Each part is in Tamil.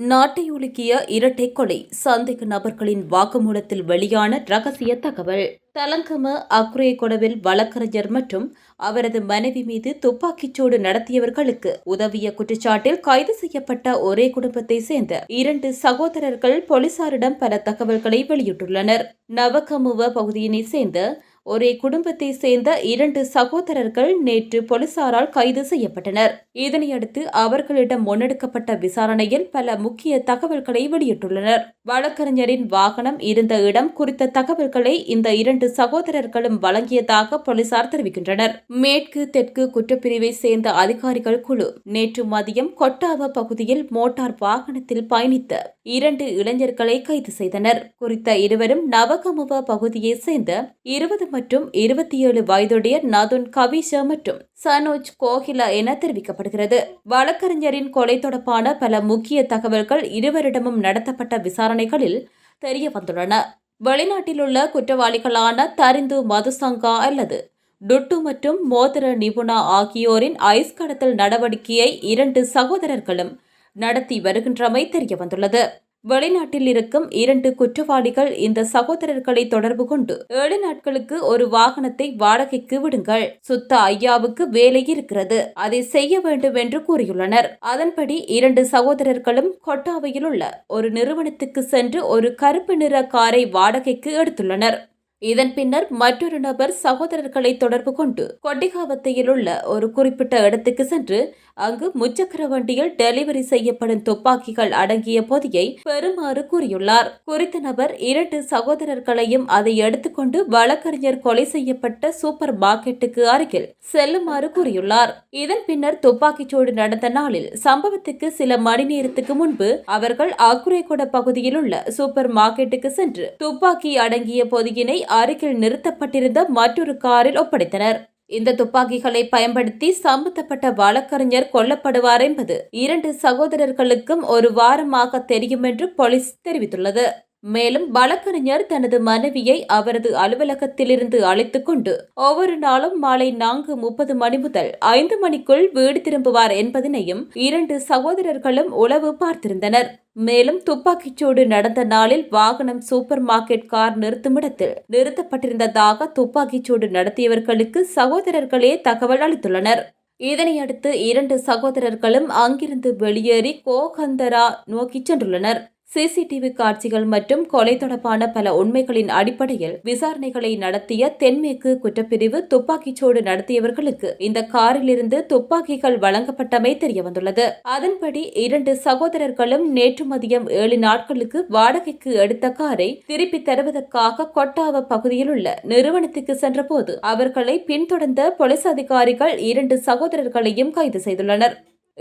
நாட்டை உலுக்கிய இரட்டை கொலை சந்தேக நபர்களின் வாக்குமூலத்தில் வெளியான ரகசிய தகவல். தலங்கம அக்ரேகொடவில் வழக்கறிஞர் மற்றும் அவரது மனைவி மீது துப்பாக்கிச்சூடு நடத்தியவர்களுக்கு உதவிய குற்றச்சாட்டில் கைது செய்யப்பட்ட ஒரே குடும்பத்தை சேர்ந்த இரண்டு சகோதரர்கள் போலீசாரிடம் பல தகவல்களை வெளியிட்டுள்ளனர். நவகமுவ பகுதியினை சேர்ந்த ஒரே குடும்பத்தை சேர்ந்த இரண்டு சகோதரர்கள் நேற்று போலீசாரால் கைது செய்யப்பட்டனர். இதனையடுத்து அவர்களிடம் முன்னெடுக்கப்பட்ட விசாரணையில் பல முக்கிய தகவல்களை வெளியிட்டுள்ளனர். வழக்கறிஞரின் வாகனம் இருந்த இடம் குறித்த தகவல்களை இந்த இரண்டு சகோதரர்களும் வழங்கியதாக போலீசார் தெரிவிக்கின்றனர். மேற்கு தெற்கு குற்றப்பிரிவை சேர்ந்த அதிகாரிகள் குழு நேற்று மதியம் கொட்டாவ பகுதியில் மோட்டார் வாகனத்தில் பயணித்த இரண்டு இளைஞர்களை கைது செய்தனர். குறித்த இருவரும் நவகமுவ பகுதியைச் சேர்ந்த இருபது மற்றும் இருபத்தி ஏழு வயதுடைய நதுன் கவிஷா மற்றும் சனோஜ் கோகிலா என தெரிவிக்கப்படுகிறது. வழக்கறிஞரின் கொலை தொடர்பான பல முக்கிய தகவல்கள் இருவரிடமும் நடத்தப்பட்ட விசாரணைகளில் தெரிய வந்துள்ளன. வெளிநாட்டில் உள்ள குற்றவாளிகளான தரிந்து மதுசங்கா அல்லது டுட்டு மற்றும் மோதிர நிபுணா ஆகியோரின் ஐஸ் கடத்தல் நடவடிக்கையை இரண்டு சகோதரர்களும் நடத்தி வருகின்றமை தெரிய வந்துள்ளது வெளிநாட்டில் இருக்கும் இரண்டு குற்றவாளிகள் இந்த சகோதரர்களை தொடர்பு கொண்டு ஏழு நாட்களுக்கு ஒரு வாகனத்தை வாடகைக்கு விடுங்கள். சுத்த ஐயாவுக்கு வேலை இருக்கிறது. அதை செய்ய வேண்டும் என்று கூறியுள்ளனர். அதன்படி இரண்டு சகோதரர்களும் கொட்டாவையில் உள்ள ஒரு நிறுவனத்துக்கு சென்று ஒரு கருப்பு நிற காரை வாடகைக்கு எடுத்துள்ளனர். இதன் பின்னர் மற்றொரு நபர் சகோதரர்களை தொடர்பு கொண்டு கொட்டிகாவத்தையில் உள்ள ஒரு குறிப்பிட்ட இடத்துக்கு சென்று அங்கு முச்சக்கர வண்டியில் டெலிவரி செய்யப்படும் துப்பாக்கிகள் அடங்கிய பொதியை பெறுமாறு கூறியுள்ளார். குறித்த நபர் இரண்டு சகோதரர்களையும் அதை எடுத்துக்கொண்டு வழக்கறிஞர் கொலை செய்யப்பட்ட சூப்பர் மார்க்கெட்டுக்கு அருகில் செல்லுமாறு கூறியுள்ளார். இதன் பின்னர் துப்பாக்கிச்சூடு நடந்த நாளில் சம்பவத்துக்கு சில மணி நேரத்துக்கு முன்பு அவர்கள் அக்குரேகொட பகுதியில் உள்ள சூப்பர் மார்க்கெட்டுக்கு சென்று துப்பாக்கி அடங்கிய பொதியினை அருகில் நிறுத்தப்பட்டிருந்த மற்றொரு காரில் ஒப்படைத்தனர். இந்த துப்பாக்கிகளை பயன்படுத்தி சம்பந்தப்பட்ட வழக்கறிஞர் கொல்லப்படுவார் என்பது இரண்டு சகோதரர்களுக்கும் ஒரு வாரமாக தெரியும் என்று போலீஸ் தெரிவித்துள்ளது. மேலும் வழக்கறிஞர் தனது மனைவியை அவரது அலுவலகத்திலிருந்து அழைத்துக் கொண்டு ஒவ்வொரு நாளும் மாலை நான்கு முப்பது மணி முதல் ஐந்து மணிக்குள் வீடு திரும்புவார் என்பதனையும் இரண்டு சகோதரர்களும் உளவு பார்த்திருந்தனர். மேலும் துப்பாக்கிச்சூடு நடந்த நாளில் வாகனம் சூப்பர் மார்க்கெட் கார் நிறுத்துமிடத்தில் நிறுத்தப்பட்டிருந்ததாக துப்பாக்கிச்சூடு நடத்தியவர்களுக்கு சகோதரர்களே தகவல் அளித்துள்ளனர். இதனையடுத்து இரண்டு சகோதரர்களும் அங்கிருந்து வெளியேறி கோகந்தரா நோக்கி சென்றுள்ளனர். சிசிடிவி காட்சிகள் மற்றும் கொலை தொடர்பான பல உண்மைகளின் அடிப்படையில் விசாரணைகளை நடத்திய தென்மேற்கு குற்றப்பிரிவு துப்பாக்கிச்சூடு நடத்தியவர்களுக்கு இந்த காரிலிருந்து துப்பாக்கிகள் வழங்கப்பட்டமை தெரியவந்துள்ளது. அதன்படி இரண்டு சகோதரர்களும் நேற்று மதியம் ஏழு நாட்களுக்கு வாடகைக்கு எடுத்த காரை திருப்பி தருவதற்காக கொட்டாவ பகுதியில் உள்ள நிறுவனத்துக்கு சென்றபோது அவர்களை பின்தொடர்ந்த போலீஸ் அதிகாரிகள் இரண்டு சகோதரர்களையும் கைது செய்துள்ளனர்.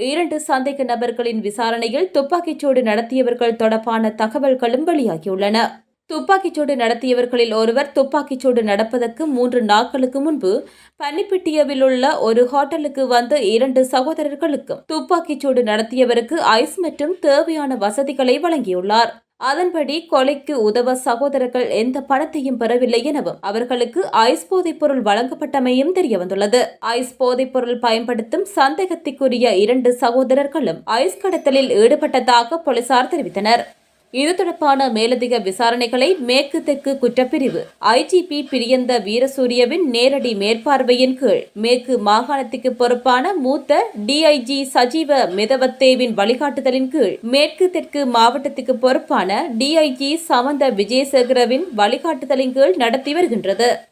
இரண்டு சந்தேக நபர்களின் விசாரணையில் துப்பாக்கிச்சூடு நடத்தியவர்கள் தொடர்பான தகவல்களும் வெளியாகியுள்ளன. துப்பாக்கிச்சூடு நடத்தியவர்களில் ஒருவர் துப்பாக்கிச்சூடு நடப்பதற்கு மூன்று நாட்களுக்கு முன்பு பன்னிப்பிட்டியவில் உள்ள ஒரு ஹோட்டலுக்கு வந்த இரண்டு சகோதரர்களுக்கும் துப்பாக்கிச்சூடு நடத்தியவருக்கு ஐஸ் மற்றும் தேவையான வசதிகளை வழங்கியுள்ளார். அதன்படி கொலைக்கு உதவ சகோதரர்கள் எந்த பணத்தையும் பெறவில்லை எனவும் அவர்களுக்கு ஐஸ் போதைப் பொருள் வழங்கப்பட்டமையும் தெரியவந்துள்ளது. ஐஸ் போதைப் பொருள் பயன்படுத்தும் சந்தேகத்திற்குரிய இரண்டு சகோதரர்களும் ஐஸ் கடத்தலில் ஈடுபட்டதாக போலீசார் தெரிவித்தனர். இது தொடர்பான மேலதிக விசாரணைகளை மேற்கு தெற்கு குற்றப்பிரிவு ஐஜிபி பிரியந்த வீரசூரியவின் நேரடி மேற்பார்வையின் கீழ் மேற்கு மாகாணத்துக்கு பொறுப்பான மூத்த டிஐஜி சஜீவ மிதவத்தேவின் வழிகாட்டுதலின் கீழ் மேற்கு தெற்கு மாவட்டத்துக்கு பொறுப்பான டிஐஜி சமந்த விஜயசேகரவின் வழிகாட்டுதலின் கீழ் நடத்தி வருகின்றது.